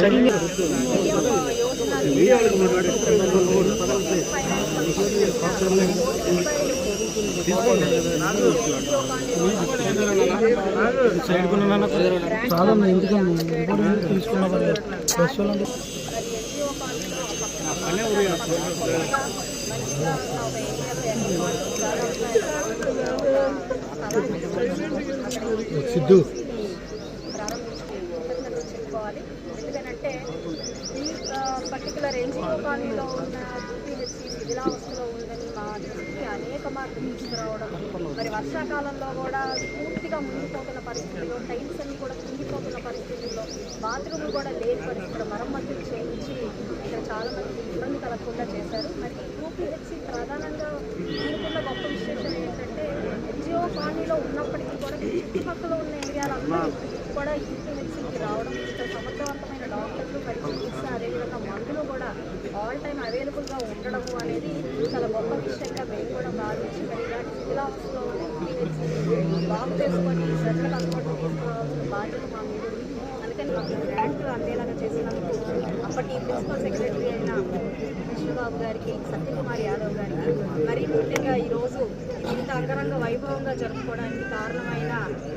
జరిగింది. అదేవిధంగా ఎందుకన్నా తీసుకున్నా బస్సు సిద్ధు పర్టికులర్ ఎన్జిఓ కాలనీలో ఉన్న యూపీహెచ్సి శిథిలావస్థలో ఉందని మా దృష్టికి అనేక మార్లు తీసుకురావడం మరి వర్షాకాలంలో కూడా పూర్తిగా మునిగిపోతున్న పరిస్థితుల్లో టైల్స్ అన్ని కూడా కుంగిపోతున్న పరిస్థితుల్లో బాత్రూమ్ కూడా లేని పరిస్థితుల్లో మరమ్మతులు చేయించి ఇక్కడ చాలామంది ఇబ్బంది కలగకుండా చేశారు. మరి యూపీహెచ్సి ప్రధానంగా దీనికున్న గొప్ప విశేషం ఏంటంటే ఎన్జిఓ కాలనీలో ఉన్నప్పటికీ కూడా చుట్టుపక్కల ఉన్న ఏరియాలందరూ కూడా యూపీహెచ్సికి రావడం ఇక్కడ సమర్థవంతం అవైలబుల్గా ఉండడము అనేది చాలా గొప్ప విషయంగా మేము కూడా భావించి మరి ఇలాంటి శిథిలావస్థలో బాగు చేసుకొని ప్రజలకు అందుబాటులో తీసుకురావాల్సిన బాధ్యత మా మీద అందుకని మాకు గ్రాంట్ అందేలాగా చేసినందుకు అప్పటి ప్రిన్సిపల్ సెక్రటరీ అయిన విష్ణుబాబు గారికి సత్యకుమార్ యాదవ్ గారికి మరీ ముఖ్యంగా ఈరోజు అంగరంగ వైభవంగా జరుపుకోవడానికి కారణమైన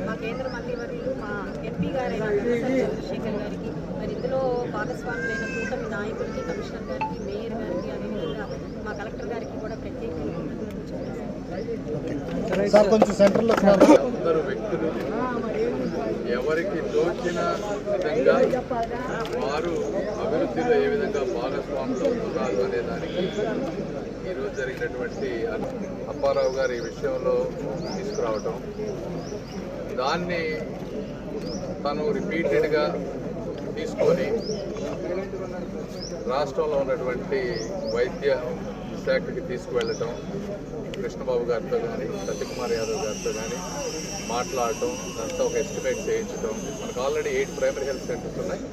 మా కేంద్ర మంత్రివర్యులు మా ఎంపీ గారైన చంద్రశేఖర్ గారికి మరి ఇందులో భాగస్వాములైన కూటమి నాయకులకి కమిషనర్ గారికి మేయర్ గారికి అదేవిధంగా మా కలెక్టర్ గారికి కూడా అందరు వ్యక్తులు. ఎవరికి తోచిన విధంగా వారు అభివృద్ధిలో ఏ విధంగా భాగస్వాములు అవుతున్నారు అనే దానికి ఈరోజు జరిగినటువంటి అప్పారావు గారు ఈ విషయంలో తీసుకురావటం. దాన్ని తను రిపీటెడ్గా తీసుకొని రాష్ట్రంలో ఉన్నటువంటి వైద్య శాఖకి తీసుకువెళ్ళటం కృష్ణబాబు గారితో కానీ సత్యకుమార్ యాదవ్ గారితో కానీ మాట్లాడటం దాంతో ఒక ఎస్టిమేట్ చేయించడం మనకు already eight primary health centres ఉన్నాయి.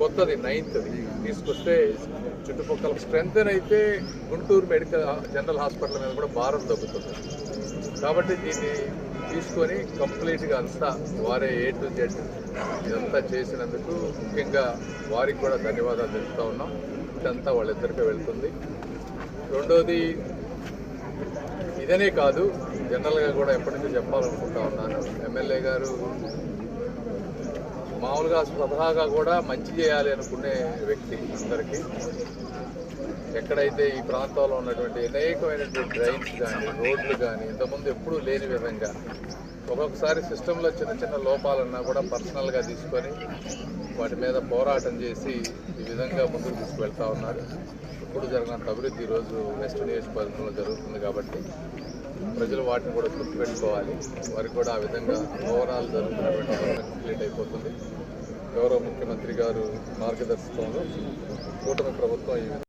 కొత్తది నైన్త్ది. తీసుకొస్తే చుట్టుపక్కల స్ట్రెంగ్ అయితే గుంటూరు మెడికల్ జనరల్ హాస్పిటల్ మీద కూడా భారం తగ్గుతుంది. కాబట్టి దీన్ని తీసుకొని కంప్లీట్గా అంతా వారే ఏ టు జెడ్ ఇదంతా చేసినందుకు ముఖ్యంగా వారికి కూడా ధన్యవాదాలు తెలుపుతా ఉన్నాం. ఇదంతా వాళ్ళిద్దరికీ వెళ్తుంది. రెండోది ఇదనే కాదు జనరల్గా కూడా ఎప్పటి నుంచో చెప్పాలనుకుంటా ఉన్నాను. ఎమ్మెల్యే గారు మామూలుగా స్వతహాగా కూడా మంచి చేయాలి అనుకునే వ్యక్తి అందరికీ. ఎక్కడైతే ఈ ప్రాంతంలో ఉన్నటువంటి అనేకమైనటువంటి డ్రైన్స్ కానీ రోడ్లు కానీ ఇంతకుముందు ఎప్పుడూ లేని విధంగా ఒక్కొక్కసారి సిస్టంలో చిన్న చిన్న లోపాలన్నా కూడా పర్సనల్గా తీసుకొని వాటి మీద పోరాటం చేసి ఈ విధంగా ముందుకు తీసుకువెళ్తా ఉన్నారు. ఇప్పుడు జరిగినంత అభివృద్ధి ఈరోజు వెస్ట్ నియోజకవర్గంలో జరుగుతుంది కాబట్టి ప్రజలు వాటిని కూడా గుర్తుపెట్టుకోవాలి. వారికి కూడా ఆ విధంగా ఓవరాల్ జరుగుతున్నటువంటి కంప్లీట్ అయిపోతుంది. గౌరవ ముఖ్యమంత్రి గారు మార్గదర్శకంలో కూటమి ప్రభుత్వం ఈ విధంగా